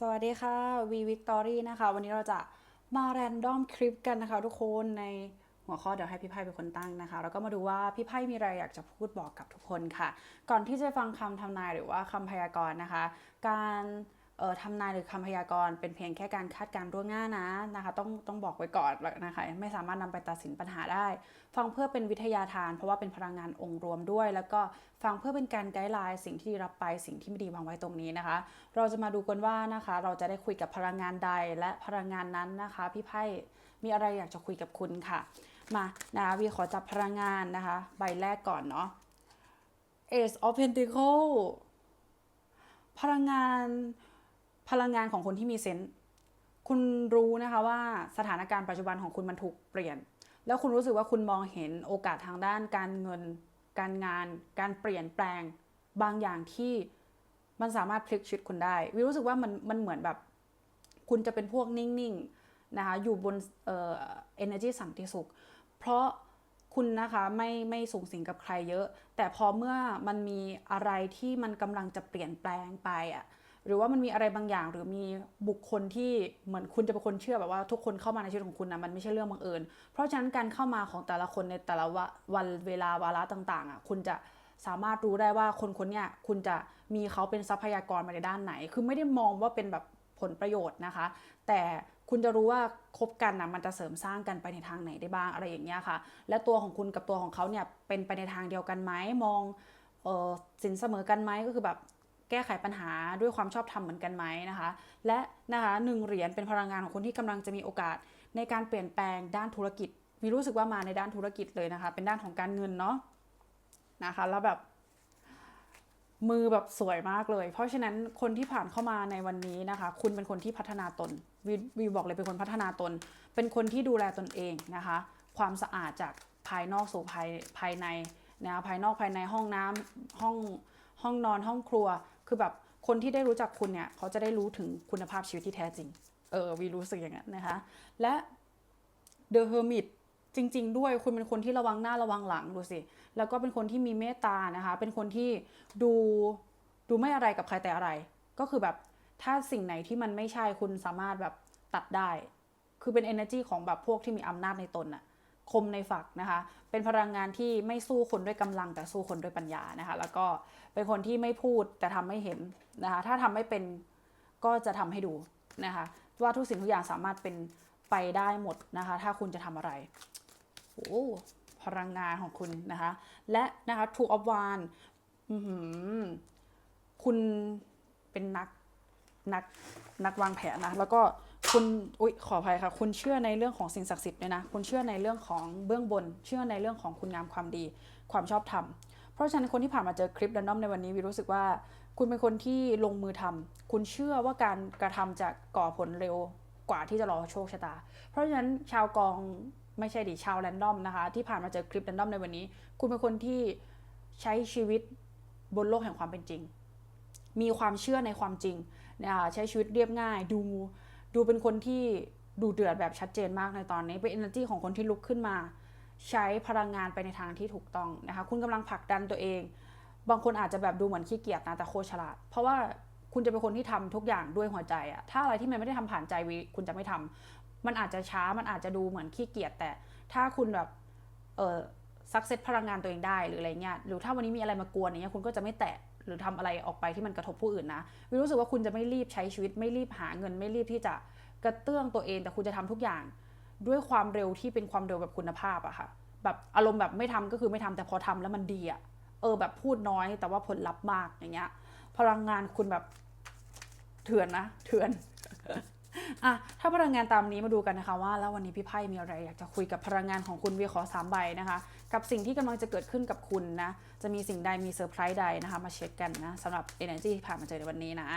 สวัสดีค่ะวีวิกตอรี่นะคะ วันนี้เราจะมาแรนดอมคลิปกันนะคะทุกคนในหัวข้อเดี๋ยวให้พี่ไพ่เป็นคนตั้งนะคะ แล้วก็มาดูว่าพี่ไพ่มีอะไรอยากจะพูดบอกกับทุกคนค่ะ ก่อนที่จะฟังคำทำนายหรือว่าคำพยากรณ์นะคะ การ ทำนายหรือคำพยากรณ์เป็นเพียงแค่การคาดการณ์ล่วงหน้านะนะคะ ต้องต้องบอกไว้ก่อนนะคะไม่สามารถนำไปตัดสินปัญหาได้ ฟังเพื่อเป็นวิทยาทาน เพราะว่าเป็นพลังงานองค์รวมด้วย แล้วก็ฟังเพื่อเป็นการไกด์ไลน์สิ่งที่ดีรับไปสิ่งที่ไม่ดีวางไว้ตรงนี้นะคะ เราจะมาดูกันว่านะคะ เราจะได้คุยกับพลังงานใดและพลังงานนั้นนะคะ พี่ไพ่มีอะไรอยากจะคุยกับคุณค่ะ มานะวีขอจับพลังงานนะคะ ใบแรกก่อนเนาะ Ace of Pentacle พลังงาน พลังงานของคนที่มีเซนส์คุณรู้นะคะว่าสถานการณ์ปัจจุบันของคุณมันถูกเปลี่ยน แล้วคุณรู้สึกว่าคุณมองเห็นโอกาสทางด้านการเงิน การงาน การเปลี่ยนแปลง บางอย่างที่มันสามารถพลิกชีวิตคุณได้วิรู้สึกว่ามันมันเหมือนแบบ คุณจะเป็นพวกนิ่งๆนะคะอยู่บนเอ่อ energy สันติสุข เพราะคุณนะคะไม่ไม่สูงสิงกับใครเยอะ แต่พอเมื่อมันมีอะไรที่มันกำลังจะเปลี่ยนแปลงไปอะ หรือว่ามันมีอะไรบางอย่าง หรือมีบุคคลที่เหมือนคุณจะเป็นคนเชื่อแบบว่าทุกคนเข้ามาในชีวิตของคุณนะมันไม่ใช่เรื่องบังเอิญ เพราะฉะนั้นการเข้ามาของแต่ละคนในแต่ละวันเวลาวาระต่างๆอะคุณจะสามารถรู้ได้ว่าคนคนเนี้ยคุณจะมีเขาเป็นทรัพยากรมาในด้านไหน คือไม่ได้มองว่าเป็นแบบผลประโยชน์นะคะ แต่คุณจะรู้ว่าคบกันนะมันจะเสริมสร้างกันไปในทางไหนได้บ้างอะไรอย่างเงี้ยค่ะ และตัวของคุณกับตัวของเขาเนี่ยเป็นไปในทางเดียวกันไหมมองออสินเสมอกันไหมก็คือแบบ ก้ไขปัญหาด้วยความชอบธรรมเหมือนกันไหมนะคะ และนะคะหนึ่งเหรียญเป็นพลังงานของคนที่กำลังจะมีโอกาสในการเปลี่ยนแปลงด้านธุรกิจ มีรู้สึกว่ามาในด้านธุรกิจเลยนะคะ เป็นด้านของการเงินเนาะนะคะแล้วแบบมือแบบสวยมากเลย เพราะฉะนั้นคนที่ผ่านเข้ามาในวันนี้นะคะ คุณเป็นคนที่พัฒนาตนวีวีบอกเลยเป็นคนพัฒนาตน เป็นคนที่ดูแลตนเองนะคะ ความสะอาดจากภายนอกสู่ภายภายในนะคะภายนอกภายในห้องน้ำห้อง ห้องนอนห้องครัว คือแบบคนที่ได้รู้จักคุณเนี่ยเขาจะได้รู้ถึงคุณภาพชีวิตที่แท้จริง เออวีรู้สึกอย่างนั้นนะคะ และ The Hermit จริง ๆ ด้วยคุณเป็นคนที่ระวังหน้าระวังหลังดูสิ แล้วก็เป็นคนที่มีเมตตานะคะ เป็นคนที่ดูดูไม่อะไรกับใครแต่อะไร ก็คือแบบถ้าสิ่งไหนที่มันไม่ใช่คุณสามารถแบบตัดได้ คือเป็น energy ของแบบพวกที่มีอำนาจในตนอะ คมในฝักนะคะ เป็นพลังงานที่ไม่สู้คนด้วยกำลังแต่สู้คนด้วยปัญญานะคะ แล้วก็เป็นคนที่ไม่พูดแต่ทำไม่เห็นนะคะ ถ้าทำไม่เป็นก็จะทำให้ดูนะคะ ว่าทุกสิ่งทุกอย่างสามารถเป็นไปได้หมดนะคะ ถ้าคุณจะทำอะไรโอ้พลังงานของคุณนะคะ และนะคะ Two of Wands อื้อหือคุณเป็นนักนักนักวางแผนนะ แล้วก็ คุณอุ๊ยขออภัยค่ะ คุณเชื่อในเรื่องของสิ่งศักดิ์สิทธิ์ด้วยนะ คุณเชื่อในเรื่องของเบื้องบน เชื่อในเรื่องของคุณงามความดี ความชอบธรรม เพราะฉะนั้นคนที่ผ่านมาเจอคลิปแรนดอมในวันนี้วิรู้สึกว่า คุณเป็นคนที่ลงมือทำคุณเชื่อว่าการกระทำจะก่อผลเร็วกว่าที่จะรอโชคชะตา เพราะฉะนั้นชาวกองไม่ใช่ดิชาวแรนดอมนะคะ ที่ผ่านมาเจอคลิปแรนดอมในวันนี้ คุณเป็นคนที่ใช้ชีวิตบนโลกแห่งความเป็นจริง มีความเชื่อในความจริงนะคะใช้ชีวิตเรียบง่ายดู ดูเป็นคนที่ดูเดือดแบบชัดเจนมากในตอนนี้เป็น energy ของคนที่ลุกขึ้นมา ใช้พลังงานไปในทางที่ถูกต้องนะคะ คุณกำลังผลักดันตัวเอง บางคนอาจจะแบบดูเหมือนขี้เกียจนะแต่โคตรฉลาด เพราะว่าคุณจะเป็นคนที่ทำทุกอย่างด้วยหัวใจอะถ้าอะไรที่มันไม่ได้ทำผ่านใจวิคุณจะไม่ทำมันอาจจะช้ามันอาจจะดูเหมือนขี้เกียจแต่ถ้าคุณแบบเออซักเซตพลังงานตัวเองได้หรืออะไรเงี้ยหรือถ้าวันนี้มีอะไรมากวนอย่างเงี้ยคุณก็จะไม่แตะ หรือทำอะไรออกไปที่มันกระทบผู้อื่นนะวิรู้สึกว่าคุณจะไม่รีบใช้ชีวิตไม่รีบหาเงิน ไม่รีบที่จะกระเตื้องตัวเอง แต่คุณจะทำทุกอย่าง ด้วยความเร็วที่เป็นความเร็วแบบคุณภาพอะค่ะ แบบอารมณ์แบบไม่ทำก็คือไม่ทำแต่พอทำแล้วมันดีอะเออแบบพูดน้อยแต่ว่าผลลัพธ์มากอย่างเงี้ย พลังงานคุณแบบเถื่อนนะเถื่อน อะถ้าพลังงานตามนี้มาดูกันนะคะว่า แล้ววันนี้พี่ไพ่มีอะไรอยากจะคุยกับพลังงานของคุณวีขอสามใบนะคะ กับสิ่งที่กำลังจะเกิดขึ้นกับคุณนะ จะมีสิ่งใดมีเซอร์ไพรส์ใดนะคะ มาเช็คกันนะสำหรับ energy ที่ผ่านมาเจอในวันนี้นะ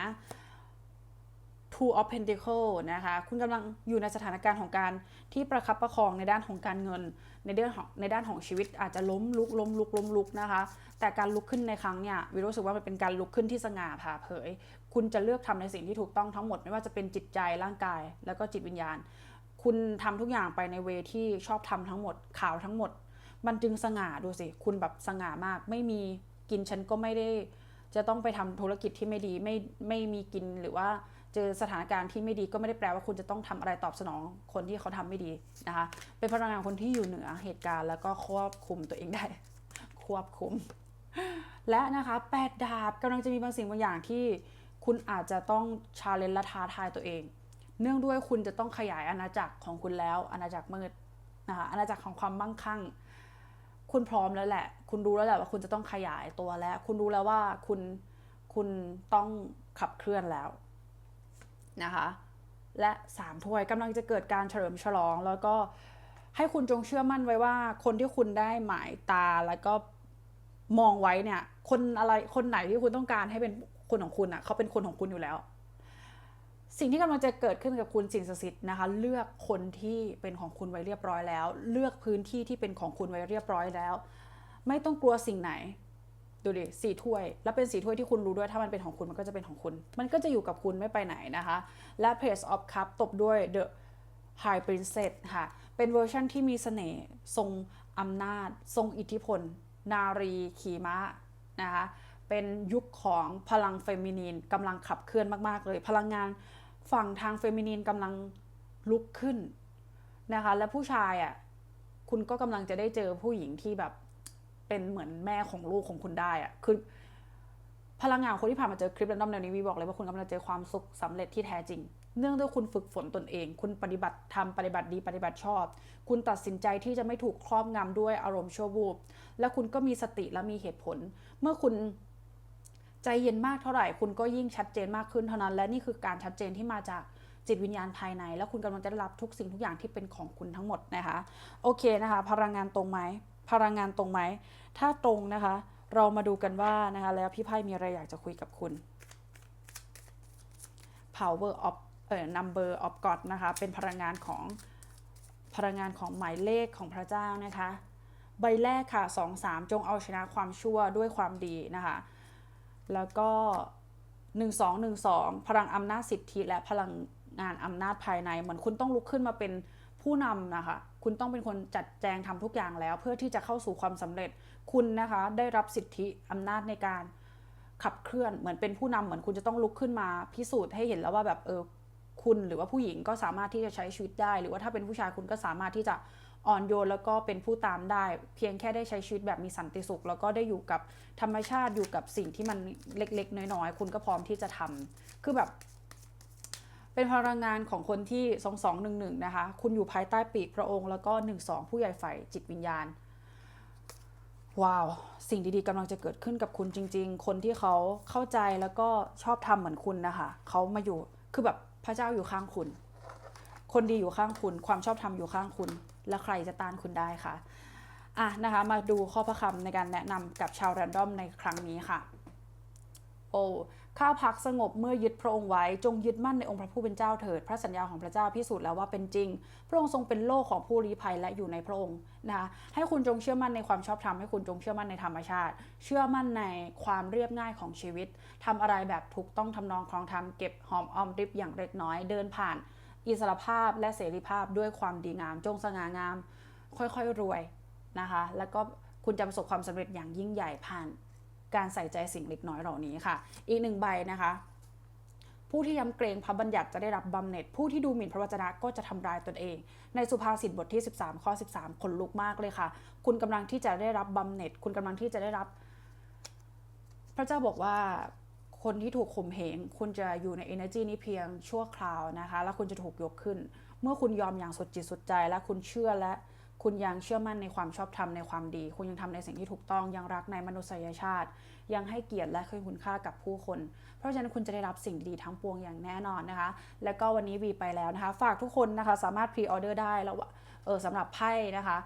Two of Pentacle นะคะ คุณกำลังอยู่ในสถานการณ์ของการที่ประคับประคองในด้านของการเงิน ในเรื่องของในด้านของชีวิตอาจจะล้มลุกล้มลุกล้มลุกนะคะ แต่การลุกขึ้นในครั้งเนี่ยวิรู้สึกว่ามันเป็นการลุกขึ้นที่สง่าผ่าเผย คุณจะเลือกทำในสิ่งที่ถูกต้องทั้งหมดไม่ว่าจะเป็นจิตใจร่างกาย แล้วก็จิตวิญญาณ คุณทำทุกอย่างไปในเวที่ชอบทำทั้งหมดข่าวทั้งหมด มันจึงสง่าดูสิคุณแบบสง่ามากไม่มีกินฉันก็ไม่ได้จะต้องไปทำธุรกิจที่ไม่ดีไม่ไม่มีกินหรือว่า เจอสถานการณ์ที่ไม่ดีก็ไม่ได้แปลว่าคุณจะต้องทำอะไรตอบสนองคนที่เขาทำไม่ดีนะคะ เป็นพลังงานคนที่อยู่เหนือเหตุการณ์แล้วก็ควบคุมตัวเองได้ ควบคุม และนะคะแปดดาบกำลังจะมีบางสิ่งบางอย่างที่คุณอาจจะต้องชาเลนจ์และท้าทายตัวเอง เนื่องด้วยคุณจะต้องขยายอาณาจักรของคุณแล้ว อาณาจักรมืดนะคะอาณาจักรของความมั่งคั่ง คุณพร้อมแล้วแหละ คุณรู้แล้วแหละว่าคุณจะต้องขยายตัวแล้ว คุณรู้แล้วว่าคุณคุณต้องขับเคลื่อนแล้ว นะคะ และสามถ้วยกำลังจะเกิดการเฉลิมฉลอง แล้วก็ให้คุณจงเชื่อมั่นไว้ว่า คนที่คุณได้หมายตาแล้วก็มองไว้เนี่ย คนอะไรคนไหนที่คุณต้องการให้เป็นคนของคุณอะเขาเป็นคนของคุณอยู่แล้ว สิ่งที่กำลังจะเกิดขึ้นกับคุณสิ่งศักดิ์สิทธิ์นะคะ เลือกคนที่เป็นของคุณไว้เรียบร้อยแล้ว เลือกพื้นที่ที่เป็นของคุณไว้เรียบร้อยแล้ว ไม่ต้องกลัวสิ่งไหน ดูดิสี่ถ้วย แล้วเป็นสี่ถ้วยที่คุณรู้ด้วย ถ้ามันเป็นของคุณมันก็จะเป็นของคุณ มันก็จะอยู่กับคุณไม่ไปไหนนะคะ และ Page of Cup ตบด้วย The High Princess ค่ะ เป็นเวอร์ชั่นที่มีเสน่ห์ทรงอำนาจ ทรงอิทธิพล นารีขี่ม้านะคะเป็นยุคของพลังเฟมินีนกำลังขับเคลื่อนมาก ๆ เลย พลังงานฝั่งทางเฟมินีนกำลังลุกขึ้นนะคะ และผู้ชายอะคุณก็กำลังจะได้เจอผู้หญิงที่แบบ เป็นเหมือนแม่ของลูกของคุณได้อะคือ พลังงานคนที่ผ่านมาเจอคลิปแรนดอมแนวนี้วีบอกเลยว่าคุณกำลังเจอความสุขสำเร็จที่แท้จริง เนื่องด้วยคุณฝึกฝนตนเอง คุณปฏิบัติทำปฏิบัติดีปฏิบัติชอบ คุณตัดสินใจที่จะไม่ถูกครอบงำด้วยอารมณ์ชั่ววูบ และคุณก็มีสติและมีเหตุผล เมื่อคุณใจเย็นมากเท่าไหร่ คุณก็ยิ่งชัดเจนมากขึ้นเท่านั้น และนี่คือการชัดเจนที่มาจากจิตวิญญาณภายใน และคุณกำลังจะได้รับทุกสิ่งทุกอย่างที่เป็นของคุณทั้งหมดนะคะ โอเคนะคะ พลังงานตรงไหม พลังงานตรงไหม ถ้าตรงนะคะ เรามาดูกันว่านะคะแล้วพี่ไพ่มีอะไรอยากจะคุยกับคุณ power of เอ่อ number of God นะคะ เป็นพลังงานของพลังงานของหมายเลขของพระเจ้านะคะ ใบแรกค่ะ 2 3 จงเอาชนะความชั่วด้วยความดีนะคะ แล้วก็ 1 2 1 2 พลังอำนาจสิทธิและพลังงานอำนาจภายใน เหมือนคุณต้องลุกขึ้นมาเป็นผู้นำนะคะคุณต้องเป็นคนจัดแจงทำทุกอย่างแล้ว เพื่อที่จะเข้าสู่ความสำเร็จ คุณนะคะได้รับสิทธิอำนาจในการขับเคลื่อนเหมือนเป็นผู้นำเหมือนคุณจะต้องลุกขึ้นมา พิสูจน์ให้เห็นแล้วว่าแบบเออคุณหรือว่าผู้หญิงก็สามารถที่จะใช้ชีวิตได้ หรือว่าถ้าเป็นผู้ชายคุณก็สามารถที่จะอ่อนโยนแล้วก็เป็นผู้ตามได้ เพียงแค่ได้ใช้ชีวิตแบบมีสันติสุข แล้วก็ได้อยู่กับธรรมชาติอยู่กับสิ่งที่มันเล็กๆ น้อยๆ คุณก็พร้อมที่จะทำคือแบบ เป็นพลังงานของคนที่ 2211 นะคะ คุณอยู่ภายใต้ปีกพระองค์ แล้วก็ 12 ผู้ใหญ่ฝ่ายจิตวิญญาณ ว้าว สิ่งดีๆกำลังจะเกิดขึ้นกับคุณจริง ๆ คนที่เขาเข้าใจแล้วก็ชอบทำเหมือนคุณนะคะ เขามาอยู่ คือแบบพระเจ้าอยู่ข้างคุณ คนดีอยู่ข้างคุณ ความชอบธรรมอยู่ข้างคุณ และใครจะต้านคุณได้คะอะนะคะ มาดูข้อพระคำในการแนะนำกับชาวแรนดอมในครั้งนี้ค่ะ โอ้ข้าพักสงบเมื่อยึดพระองค์ไว้จงยึดมั่นในองค์พระผู้เป็นเจ้าเถิด พระสัญญาของพระเจ้าพิสูจน์แล้วว่าเป็นจริง พระองค์ทรงเป็นโลกของผู้ลี้ภัยและอยู่ในพระองค์นะคะให้คุณจงเชื่อมั่นในความชอบธรรมให้คุณจงเชื่อมั่นในธรรมชาติ เชื่อมั่นในความเรียบง่ายของชีวิตทำอะไรแบบถูกต้องทำนองครองธรรมเก็บหอมออมริบอย่างเล็กน้อยเดินผ่าน อิสรภาพและเสรีภาพด้วยความดีงาม จงสง่างาม ค่อยๆรวยนะคะ แล้วก็คุณจะประสบความสำเร็จอย่างยิ่งใหญ่ผ่าน การใส่ใจสิ่งเล็กน้อยเหล่านี้ค่ะ อีกหนึ่งใบนะคะผู้ที่ยำเกรงพระบัญญัติจะได้รับบำเหน็จ ผู้ที่ดูหมิ่นพระวจนะก็จะทำลายตนเอง ในสุภาษิตบทที่ 13 ข้อ 13 คนลุกมากเลยค่ะ คุณกำลังที่จะได้รับบำเหน็จ คุณกำลังที่จะได้รับ พระเจ้าบอกว่าคนที่ถูกข่มเหงคุณจะอยู่ใน energy นี้เพียงชั่วคราวนะคะ แล้วคุณจะถูกยกขึ้น เมื่อคุณยอมอย่างสุดจิตสุดใจและคุณเชื่อและ คุณยังเชื่อมั่นในความชอบธรรมในความดี คุณยังทำในสิ่งที่ถูกต้อง ยังรักในมนุษยชาติ ยังให้เกียรติและให้คุณค่ากับผู้คน เพราะฉะนั้นคุณจะได้รับสิ่งดีๆทั้งปวงอย่างแน่นอนนะคะ แล้วก็วันนี้วีไปแล้วนะคะ ฝากทุกคนนะคะสามารถพรีออเดอร์ได้แล้วเออสำหรับไพ่นะคะ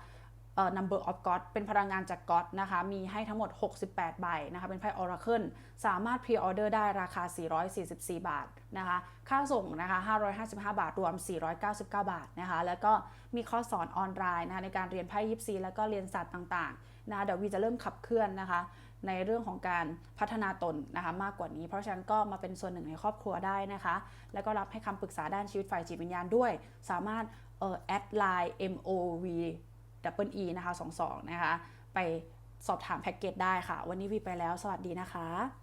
number of God เป็นพลังงานจาก God นะคะ มีให้ทั้งหมด 68 ใบนะคะ เป็นไพ่ Oracle สามารถพรีออเดอร์ได้ราคา 444 บาทนะคะ ค่าส่งนะคะ 555 บาท รวม 499 บาทนะคะ แล้วก็มีคอร์สสอนออนไลน์นะคะในการเรียนไพ่ยิปซีแล้วก็เรียนศาสตร์ต่างๆนะคะเดี๋ยววีจะเริ่มขับเคลื่อนนะคะ ในเรื่องของการพัฒนาตนนะคะมากกว่านี้ เพราะฉะนั้นก็มาเป็นส่วนหนึ่งในครอบครัวได้นะคะ แล้วก็รับให้คำปรึกษาด้านชีวิตฝ่ายจิตวิญญาณด้วย สามารถเอ่อแอดไลน์ MOV ดับเบิลอีนะคะ22นะคะ ไปสอบถามแพ็กเกจได้ค่ะ วันนี้วีไปแล้ว สวัสดีนะคะ